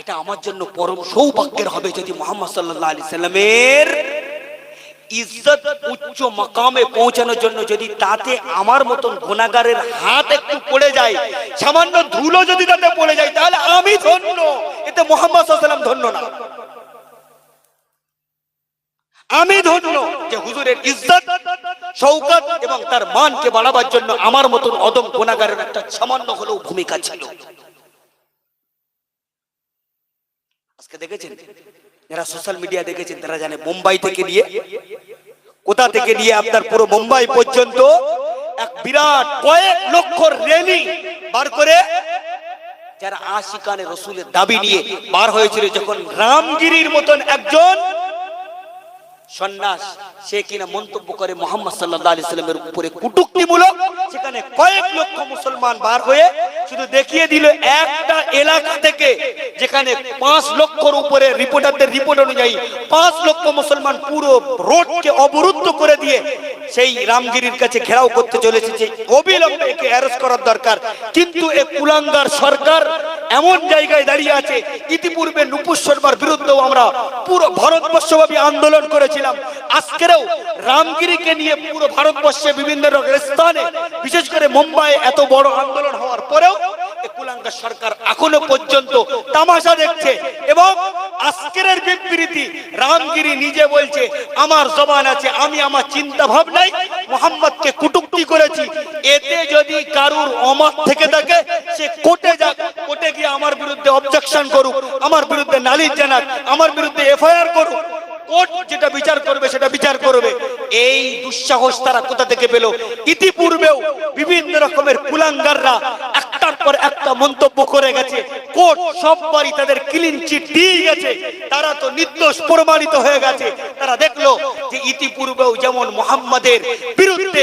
এটা আমার জন্য পরম সৌভাগ্যের হবে যদি মোহাম্মদ সাল্লাহ আলি সাল্লামের ইজ্জত উচ্চ মাকামে পৌঁছানোর জন্য যদি তাতে আমার মতন গুণাগারের হাত একটু পড়ে যায়, সামান্য ধুলো যদি তাতে পড়ে যায়, তাহলে আমি ধন্য। এতে মোহাম্মদ সাল্লাম ধন্য না। আমি ধন্য যে হুজুরের ইজ্জত শৌকত এবং তার মানকে বাড়াবার জন্য আমার মতন অদম গুণাগারের একটা সামান্য হলেও ভূমিকা ছিল। আজকে দেখেছেন? যারা সোশ্যাল মিডিয়া দেখেছেন, তারা জানে মুম্বাই থেকে নিয়ে, কোথা থেকে নিয়ে আপনার পুরো মুম্বাই পর্যন্ত এক বিরাট কয়েক লক্ষ বার করে যারা আশিকানে রসুলের দাবি নিয়ে বার হয়েছিল, যখন রামগিরির মতন একজন সন্ন্যাস, সে কিনা মন্তব্য করে মোহাম্মদ সাল্লাহ আলি সাল্লামের উপরে কুটুক্তিমূলক, সেখানে কয়েক লক্ষ মুসলমান বার হয়ে শুধু দেখিয়ে দিল একটা এলাকা থেকে, যেখানে পাঁচ লক্ষর উপরে রিপোর্টারদের রিপোর্ট অনুযায়ী পাঁচ লক্ষ মুসলমান পুরো রোডকে অবরুদ্ধ করে দিয়ে সেই রামগিরির কাছে ঘেরাও করতে চলেছে। যে অবিলম্বে একে অ্যারেস্ট করার দরকার। কিন্তু এ কুলাঙ্গার সরকার এমন জায়গায় দাঁড়িয়ে আছে। ইতিপূর্বে নুপুর শর্মার বিরুদ্ধেও আমরা পুরো ভারতবর্ষব্যাপী আন্দোলন করেছিলাম। আজকেরও রামগিরিকে নিয়ে পুরো ভারতবর্ষে বিভিন্ন স্থানে, বিশেষ করে মুম্বাই এত বড় আন্দোলন হওয়ার পরেও এ কুলাঙ্গার সরকার এখনও পর্যন্ত তামাশা দেখছে এবং আজকের বিবৃতি রামগিরি নিজে বলছে, আমার জবান আছে, আমি আমার চিন্তা ভাবনাই মোহাম্মদকে কুটুক্তি করেছি। এতে যদি কারুর অমত থেকে থাকে, সে কোটে যাক। কোর্টে গিয়ে আমার বিরুদ্ধে অবজেকশন করুক, আমার বিরুদ্ধে নালিশ জানাক, আমার বিরুদ্ধে এফআইআর করুক যেটা বিচার করবে সেটা বিচার করবে। এই দুঃসাহস তারা কোথা থেকে পেল? ইতিপূর্বেও বিভিন্ন রকমের কুলাঙ্গাররা একটার পর একটা মন্তব্য করে গেছে। কোর্ট সববারই তাদের ক্লিন চিট দিয়ে গেছে। তারা তো নির্দোষ প্রমাণিত হয়ে গেছে। তারা দেখল যে ইতিপূর্বেও যেমন মোহাম্মদের বিরুদ্ধে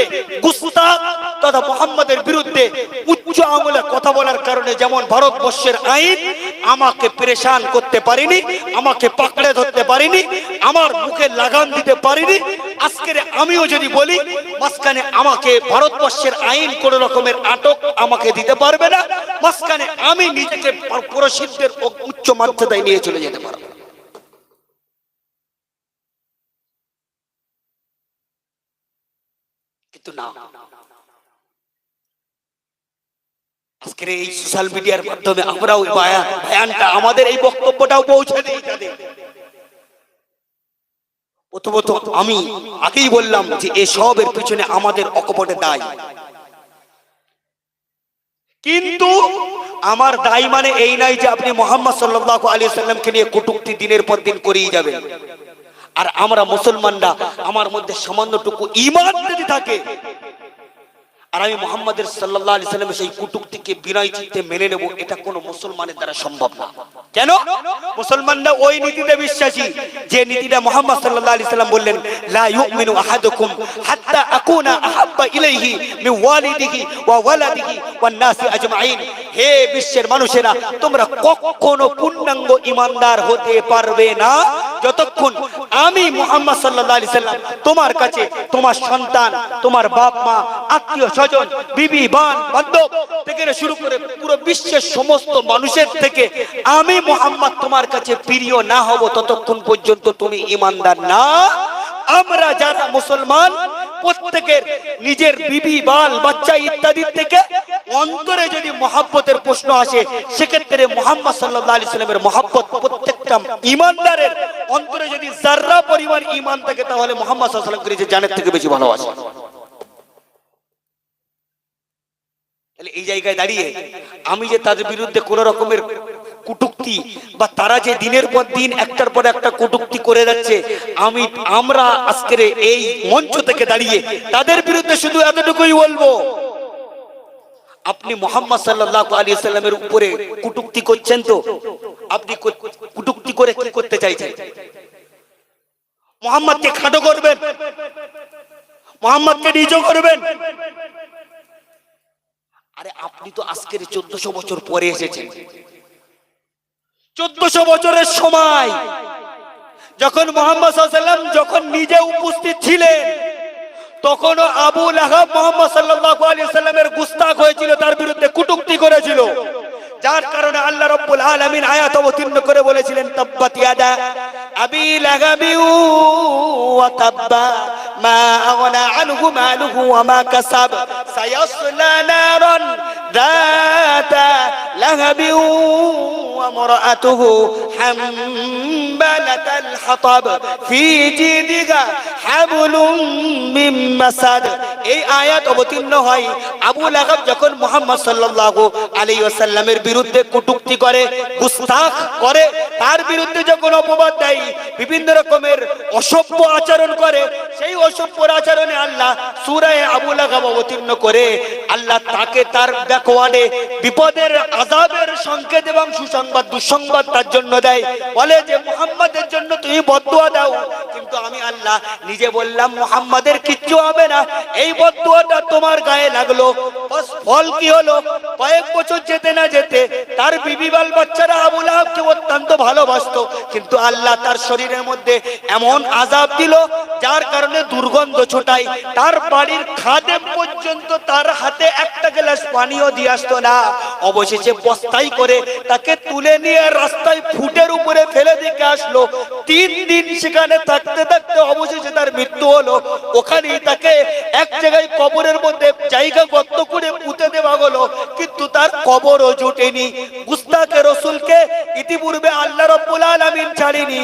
তথা মোহাম্মদের বিরুদ্ধে উচ্চ আমলে কথা বলার কারণে যেমন ভারতবর্ষের আইন, আমাকে পরেশান করতে পারিনি, আমাকে পাকড়ে ধরতে পারিনি, আমার মুখে লাগাম দিতে পারিনি। আজকের আমিও যদি বলি, মাঝখানে আমাকে ভারতবর্ষের আইন কোন রকমের আটক আমাকে দিতে পারবে না। মাঝখানে আমি নিজেকে প্রসিদ্ধের উচ্চ মর্যাদায় নিয়ে চলে যেতে পারব কিন্তু না। আজকের এই সোশ্যাল মিডিয়ার মাধ্যমে আমরাও বয়ান, বয়ানটা, আমাদের এই বক্তব্যটাও পৌঁছে দিই। প্রথমত আমি আগেই বললাম যে এসবের পিছনে আমাদের অকপটে দায়। কিন্তু আমার দায় মানে এই নাই যে আপনি মোহাম্মদ সাল্লাহ আলী সাল্লামকে নিয়ে কটুক্তি দিনের পর দিন করেই যাবেন। আর আমরা মুসলমানরা আমার মধ্যে সামান্যটুকু ইমান যদি থাকে আর আমি মোহাম্মদের সাল্লাহ আলি সাল্লামের সেই কুটুক্তিকে বিনয় চিত্তে মেনে নেব, এটা কোনো মুসলমানের দ্বারা সম্ভব না। কেন? মুসলমানরা ওই নীতিতে বিশ্বাসী, যে নীতিটা মোহাম্মদ সাল্লাহ আলি সাল্লাম বললেন, লা ইউমিনু আহাদুকুম হাত্তা আকুনা আহাব্বা ইলাইহি ওয়ালিদিহি ওয়া ওয়ালাদিহি ওয়ান নাসি আজমাইন। হে বিশ্বের মানুষেরা, তোমরা কখনো পূর্ণাঙ্গ ইমানদার হতে পারবে না। যতক্ষণ আমি মোহাম্মদ সাল্লাহ আলি সাল্লাম তোমার কাছে তোমার সন্তান, তোমার বাপ মা, আত্মীয় স্বজন, বিবি, বান, বান্ধব থেকে শুরু করে পুরো বিশ্বের সমস্ত মানুষের থেকে আমি মোহাম্মদ তোমার কাছে প্রিয় না হব ততক্ষণ পর্যন্ত তুমি ইমানদার না। আমরা যারা মুসলমান, প্রত্যেকের নিজের বিবি, বাল, বাচ্চা ইত্যাদি থেকে অন্তরে যদি মহাব্বতের প্রশ্ন আসে, সেক্ষেত্রে মোহাম্মদ সাল্লাহ আলি সাল্লামের মহাব্বত প্রত্যেকটা ইমানদারের অন্তরে যদি জার্রা পরিমাণ ইমান থাকে, তাহলে মোহাম্মদ সাল্লাম করে যে জানের থেকে বেশি ভালোবাসে। এই জায়গায় দাঁড়িয়ে আমি যে তাদের বিরুদ্ধে কোন রকমের কুটুক্তি বা তারা যে দিনের পর দিন একটার পর একটা কুটুক্তি করে যাচ্ছে, আমি, আমরা আজকের এই মঞ্চ থেকে দাঁড়িয়ে তাদের বিরুদ্ধে শুধু এতটুকুই বলব, আপনি মোহাম্মদ সাল্লাহ আলী সাল্লামের উপরে কুটুক্তি করছেন তো? আপনি করে কি করতে চাইছেন মোহাম্মদকে খাটো করবেন। মোহাম্মদকে নিজ করবেন। আরে, আপনি তো আজকের চোদ্দশো বছর পরে এসেছেন। চোদ্দশো বছরের সময় যখন মোহাম্মদ যখন নিজে উপস্থিত ছিলেন, তখনও আবুল আহাব মোহাম্মদ সাল্লাহ আলী সাল্লামের গুস্তাক হয়েছিল, তার বিরুদ্ধে কুটুক্তি করেছিল। যার কারণে আল্লাহ রব্বুল আলামিন আয়াত অবতীর্ণ করে বলেছিলেন, তাব্বাত ইয়াদা আবি লাগাবি ওয়া তাব্বা, মা আগনা আনহু মালুহু ওয়া মা কাসাব সায়াসলা নারান যাতা লাহাবি ওয়া মারআতুহু হাম্বালাতাল হাতাব, ফি জিদিহা হাবলুম মিন মাসাদ এই আয়াত অবতীর্ণ হয়। আবু লাহাব যখন মুহাম্মদ সাল্লাল্লাহু আলাইহি ওয়াসাল্লামের বিরুদ্ধে কটূক্তি করে, গুস্তাখ করে, তার বিরুদ্ধে যখন অপবাদ দেয়, বিভিন্ন রকমের অসভ্য আচরণ করে, সেই অসভ্য আচরণে আল্লাহ সূরায়ে আবু লাহাব অবতীর্ণ করে, আল্লাহ তাকে তার ব্যাকওয়ার্ডে বিপদের, আযাবের সংকেত এবং সুসংবাদ, দুঃসংবাদ তার জন্য দেয়। বলে যে, মোহাম্মদের জন্য তুমি বদদুয়া দাও। কিন্তু আমি আল্লাহ নিজে বললাম, মুহাম্মাদের কিচ্ছু হবে না। এই তোমার গায়ে লাগল। ফল কি হলো? কয়েক বছর যেতে না যেতে তার বিবি বাল বাচ্চারা আবু লাহাবকে অত্যন্ত ভালোবাসতো। কিন্তু আল্লাহ তার শরীরের মধ্যে এমন আজাব দিল, যার কারণে দুর্গন্ধ তার বাড়ির পর্যন্ত তার হাতে একটা গ্লাস দিয়ে আসতো না। অবশেষে বস্তাই করে তাকে তুলে নিয়ে রাস্তায় ফুটের উপরে ফেলে দিকে আসলো। তিন দিন সেখানে থাকতে থাকতে অবশেষে তার মৃত্যু হলো। ওখানেই তাকে এক জায়গায় কবরের মধ্যে জায়গা গর্ত করে পুঁতে দেওয়া হলো, কিন্তু তার কবরও জুটেনি। গুস্তাকে রসুলকে ইতিপূর্বে আল্লাহ রব্বুল আলামিন ছাড়েনি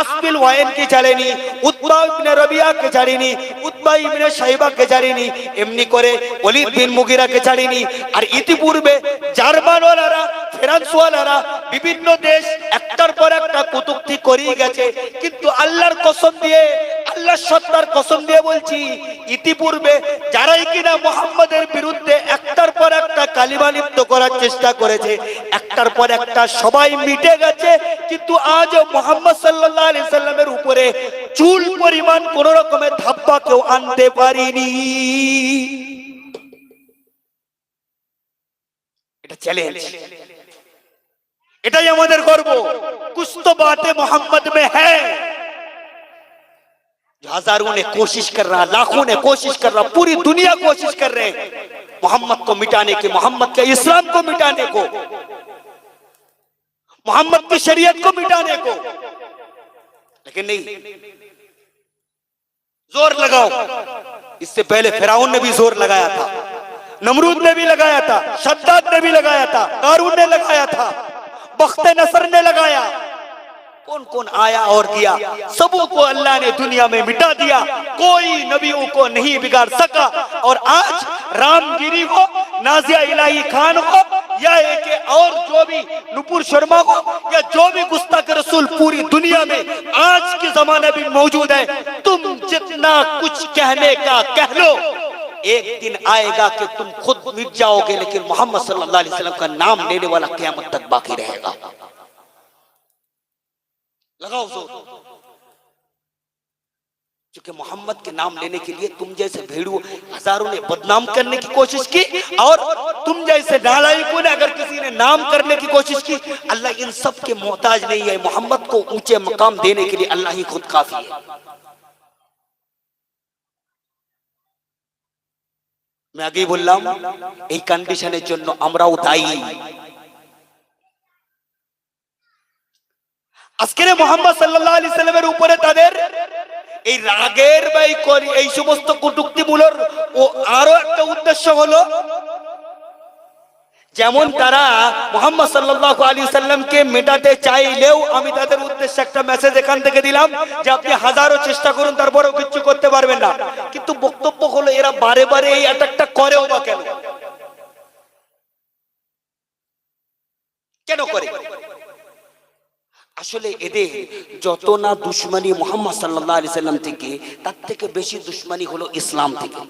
আসবিল ওয়াইনকে ছাড়েনি, উতবা ইবনে রবিয়াকে ছাড়েনি, উতবা ইবনে সাইবাকে ছাড়েনি, এমনি করে ওলিদ বিন মুগিরাকে ছাড়েনি। আর ইতিপূর্বে জার্মানওয়ালারা, ফ্রান্সওয়ালারা বিভিন্ন দেশ একটার পর একটা কটূক্তি করেই গেছে, কিন্তু আল্লাহর কসম দিয়ে আল্লাহ সত্তার কসম দিয়ে বলছি, ইতিপূর্বে যারাই কিনা মোহাম্মদের বিরুদ্ধে একটার পর একটা কালিমা লিপ্ত করার চেষ্টা করেছে, একটার পর একটা সবাই মিটে গেছে, কিন্তু আজ মোহাম্মদ সাল্লাহ আলি সাল্লামের উপরে চুল পরিমাণ কোন রকমের ধাপ্পা কেউ আনতে পারিনি। এটা চ্যালেঞ্জ এটাই আমাদের গর্ব। কুস্তবাতে মোহাম্মদ মে হ্যাঁ हज़ारों ने कोशिश कर रहा, लाखों ने कोशिश कर रहा, पूरी दुनिया कोशिश कर रहे मोहम्मद को मिटाने की, मोहम्मद के, इस्लाम को मिटाने को। मोहम्मद की शरीयत को मिटाने को। लेकिन नहीं, ज़ोर लगाओ। इससे पहले फिराउन ने भी ज़ोर लगाया था, नमरूद ने भी लगाया था, शद्दाद ने भी लगाया था कारून ने लगाया था बख्ते नसर ने लगाया। कौन कौन आया और दिया? सबों को अल्लाह ने दुनिया में मिटा दिया। कोई नबियों को नहीं बिगाड़ सका। और आज रामगिरी हो, नाजिया इलाही खान हो, या एक और जो भी नुपुर शर्मा हो, या जो भी गुस्ताख रसूल पूरी दुनिया में आज के जमाने में मौजूद है, तुम जितना कुछ कहने का कह लो, एक दिन आएगा कि तुम खुद मिट जाओगे, लेकिन मोहम्मद सल्लल्लाहु अलैहि वसल्लम का नाम लेने वाला क़यामत तक बाकी रहेगा। लगाओ जोर क्योंकि मोहम्मद के नाम लेने के लिए तुम जैसे भेड़ू हजारों ने बदनाम करने की कोशिश की और तुम जैसे नालायकों ने अगर किसी ने नाम करने की कोशिश की अल्लाह इन सब के मोहताज नहीं है मोहम्मद को ऊंचे मकाम देने के लिए अल्लाह ही खुद काफी है আমি আগেই বললাম এই কন্ডিশনের জন্য আমরাও দায়ী আজকের মোহাম্মদ সাল্লাল্লাহু আলাইহি সাল্লামের উপরে তাদের এই রাগের বা এই সমস্ত কটূক্তিমূলক ও আরও একটা উদ্দেশ্য হলো, যেমন তারা মোহাম্মদ সাল্লাল্লাহু আলাইহি সাল্লামকে মেটাতে চাইলেও আমি তাদের উদ্দেশ্যে একটা মেসেজ এখান থেকে দিলাম যে আপনি হাজারো চেষ্টা করুন, তারপরেও কিচ্ছু করতে পারবেন না। কিন্তু বক্তব্য হলো, এরা বারে বারে এই অ্যাটাকটা করেও বা কেন? কেন করে? আসলে এদের যত না দুশ্মনী মোহাম্মদ সাল্লাহ আলি সাল্লাম থেকে, তার থেকে বেশি দুশ্মনী হলো ইসলাম থেকে।